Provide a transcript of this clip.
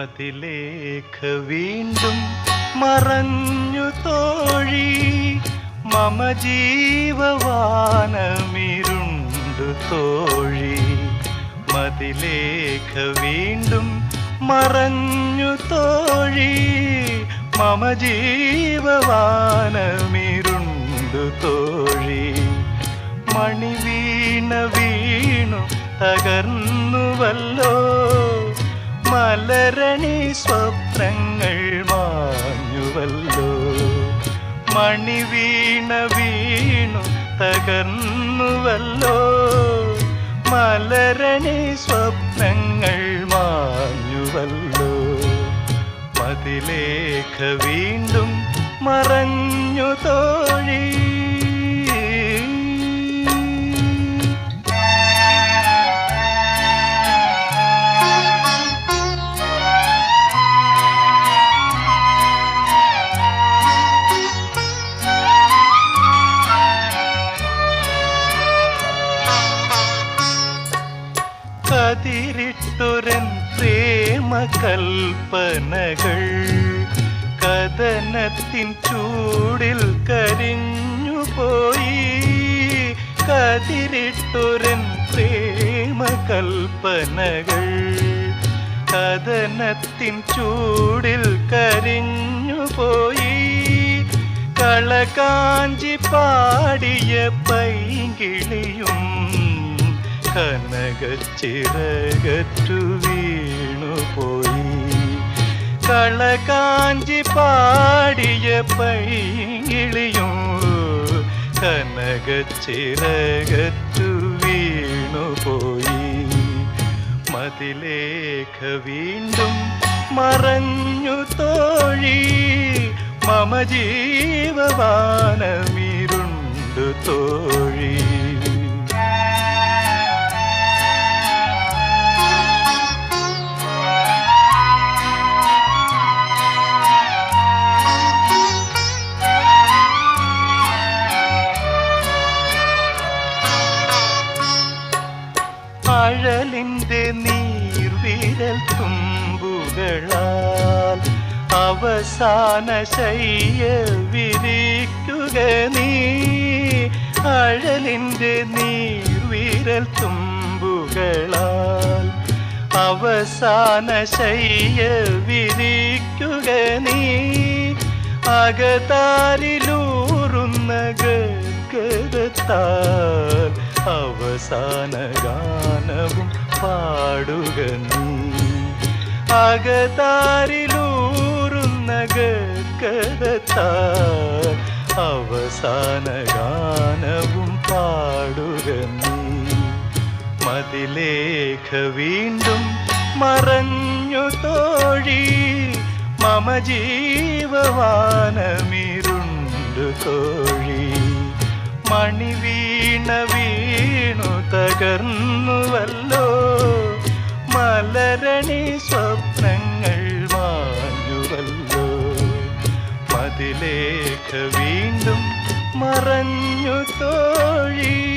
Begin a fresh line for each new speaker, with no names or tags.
മതിലേഖ വീണ്ടും മറഞ്ഞു തോഴി മമ ജീവവാനമിരുണ്ടു തോഴി. മതിലേഖ വീണ്ടും മറഞ്ഞു തോഴി മമ ജീവവാനമിരുണ്ടു തോഴി. മണി വീണ വീണു തകർന്നുവല്ലോ. മലരണി സ്വപ്നങ്ങൾ മാഞ്ഞുവല്ലോ. മണി വീണ വീണു തകർന്നുവല്ലോ. മലരണി സ്വപ്നങ്ങൾ മാഞ്ഞുവല്ലോ. മതിലേഖ വീണ്ടും മറഞ്ഞു തോഴി കതിരിട്ടുരൻ പ്രേമ കൽപ്പനകൾ കഥനത്തിൻ ചൂടിൽ കരിഞ്ഞു പോയി കതിരിട്ടുരൻ പ്രേമ കൽപ്പനകൾ കഥനത്തിൻ ചൂടിൽ കരിഞ്ഞു പോയി കളകാഞ്ചി പാടിയ പൈകിളിയും കനകച്ചിറകറ്റു വീണുപോയി കളകാഞ്ചി പാടിയ പൈകിളിയും കനകച്ചിറകറ്റു വീണുപോയി മതിലേഖ വീണ്ടും മറഞ്ഞു തോഴി. മമ ജീവവാനമിരുണ്ടു തോഴി അഴലിന്റെ നീർവിരൽ തുമ്പുകളാൽ അവസാന ശയ്യ വിരിക്കുക നീ. അഴലിന്റെ നീർവിരൽ തുമ്പുകളാൽ അവസാന ശയ്യ വിരിക്കുക നീ. അകതാരിലൂറുന്ന ഗദ്ഗതത്താൽ അവസാന ഗാനവും പാടുക നീ. അകതാരിലൂറുന്ന ഗദ്ഗതത്താൽ അവസാന ഗാനവും പാടുക നീ. മതിലേഖ വീണ്ടും മറഞ്ഞു തോഴി. മമ ജീവവാനമിരുണ്ടു തോഴി. മണി വീണ വീണു തകർന്നുവല്ലോ. മലരണി സ്വപ്നങ്ങൾ മാഞ്ഞുവല്ലോ. മതിലേഖ വീണ്ടും മറഞ്ഞു തോഴി.